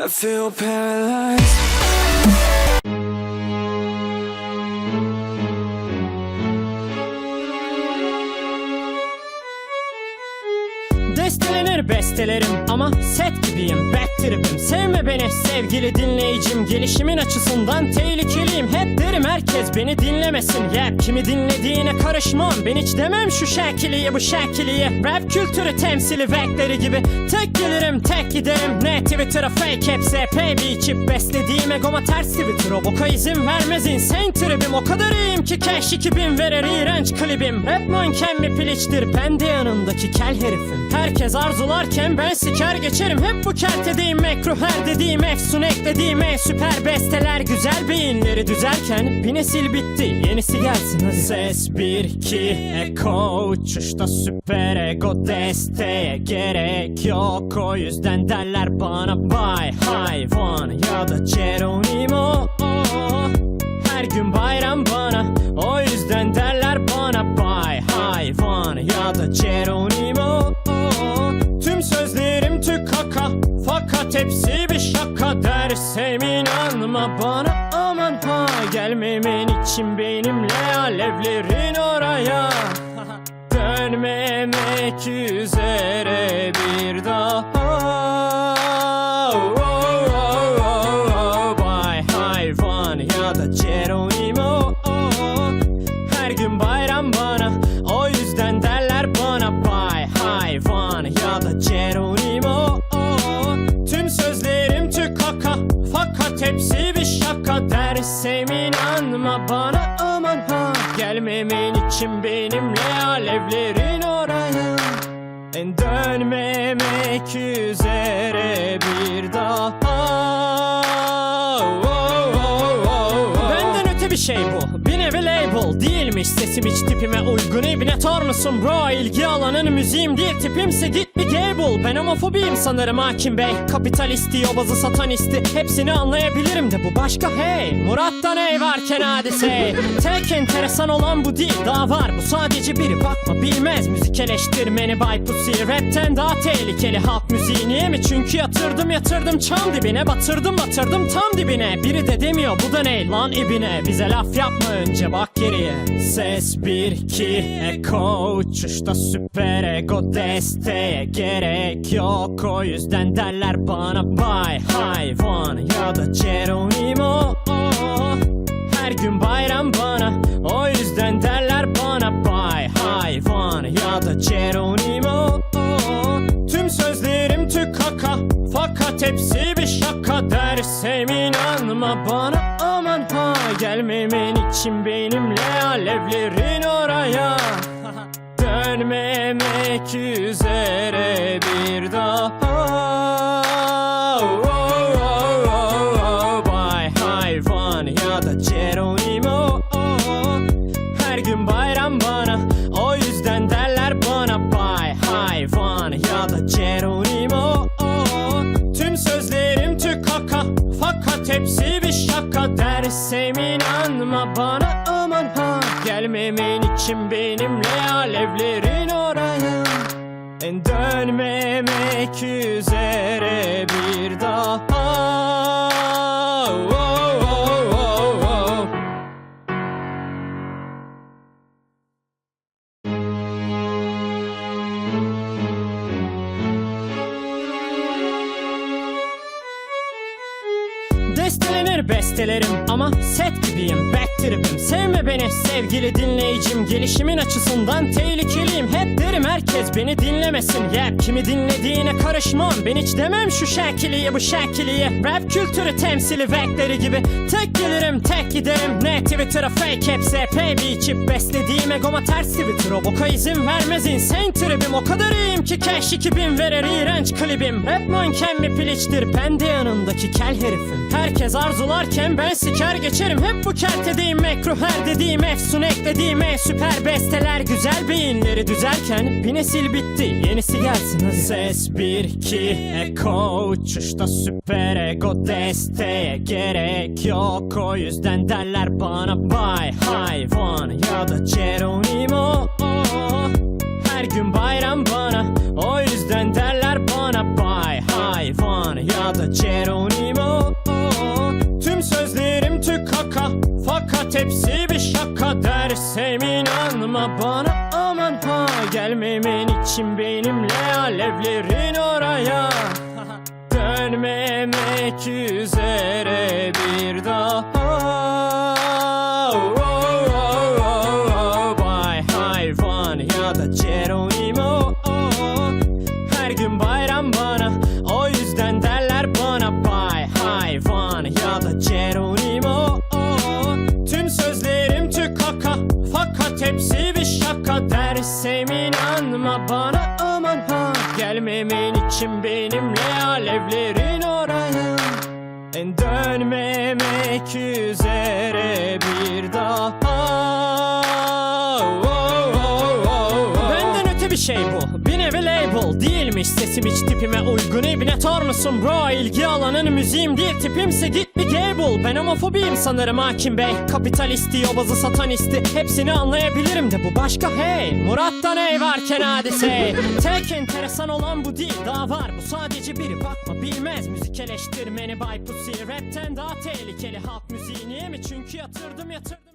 I feel paralyzed. Destelenir bestelerim ama set gibiyim bad tripim. Sevme beni sevgili dinleyicim Gelişimin açısından tehlikeliyim. Hep derim herkes beni dinlemesin. Yep kimi dinlediğine karışmam. Ben hiç demem şu şekiliye bu şekiliye Rap kültürü temsili vekleri gibi. Tek gelirim tek giderim. Ne Twitter'a fake hepsi epey bir içip Beslediğim egoma ters Twitter. Boka izin vermez insane tribim O kadar iyiyim ki cash 2000 verir iğrenç klibim. Rap manken bir piliçtir Ben de yanındaki kel herifim. Herkes arzularken ben siker geçerim. Hep bu kertedeyim mekruh her dediğim efsun eklediğim en süper besteler. Güzel beyinleri düzerken bir nesil bitti Yenisi gelsin. Hadi. Ses 1 2 Eko uçuşta süper ego desteğe gerek yok. O yüzden derler bana bay hayvan ya da Geronimo Geronimo. Tüm sözlerim tük kaka Fakat hepsi bir şaka Dersem inanma bana. Aman ha Gelmemen için benimle alevlerin oraya. Dönmemek üzere bir daha Bir şaka Dersem inanma bana aman ha. Gelmemen için benimle alevlerin oraya. En dönmemek üzere sesim hiç tipime uygun İbne tor musun bro? İlgi alanın müziğim değil. Tipimse git bir gable Ben homofobiyim sanırım hakim bey. Kapitalisti yobazı satanisti Hepsini anlayabilirim de bu başka. Hey Murat'ta ne varken hadise Tek enteresan olan bu değil. Daha var Bu. Sadece biri bakma bilmez. Müzik eleştirmeni Bay Pussy. Rapten daha tehlikeli. Halk müziği Niye mi? Çünkü yatırdım yatırdım. Çam dibine Batırdım batırdım. Tam dibine. Biri de demiyor bu da ne? Lan ibine. Bize laf yapma önce. Bak geriye. Ses 1 2 Eko uçuşta süper ego desteğe gerek yok. O yüzden derler bana bay hayvan ya da Geronimo. Her gün bayram bana. O yüzden derler bana bay hayvan ya da Geronimo. Tüm sözlerim tük kaka Fakat hepsi bir şaka Dersem inanma bana Gelmemen için benimle alevlerin oraya. Dönmemek üzere inanma bana aman ha. Gelmemen için benimle alevlerin oraya en dönmemek üzere bir daha. Oh, oh, oh, oh. Destelenir bestelerim ama set gibiyim bad tripim. Sevme beni sevgili dinleyicim Gelişimin açısından tehlikeliyim. Hep derim herkes beni dinlemesin. Yep kimi dinlediğine karışmam. Ben hiç demem şu şekiliye bu şekiliye Rap kültürü temsili vekleri gibi. Tek gelirim tek giderim. Ne Twitter'a fake hepsi epey bir içip Beslediğim egoma ters Twitter. O boka izin vermez insane tribim O kadar iyiyim ki cash 2000 verir iğrenç klibim. Rap manken bir piliçtir. Ben yanındaki kel herifim. Herkes arzularken ben siker geçerim. Hep bu kertedeyim mekruh her dediğim efsun eklediğim en süper besteler Güzel beyinleri düzerken bir nesil bitti Yenisi gelsin. Ses 1 2 Eko uçuşta süper ego desteğe gerek yok. O yüzden derler bana bay hayvan ya da Geronimo. her Gelmemen için benimle alevlerin oraya. Dönmemek üzere bir daha Dönmemek üzere bir daha. Oh, oh, bir şey bu. Bir nevi label Değilmiş sesim hiç tipime uygun. İbne tor musun bro? İlgi alanın müziğim değil Tipimse git bir gable Ben homofobiyim sanırım hakim bey. Kapitalisti yobazı satanisti. Hepsini anlayabilirim de bu başka hey. Murat'tan ey varken hadise. Tek enteresan olan bu değil Daha var. Bu sadece biri bakma bilmez. Müzik eleştirmeni Bay Pussy. Rapten daha tehlikeli halk müziği. Niye mi? Çünkü yatırdım yatırdım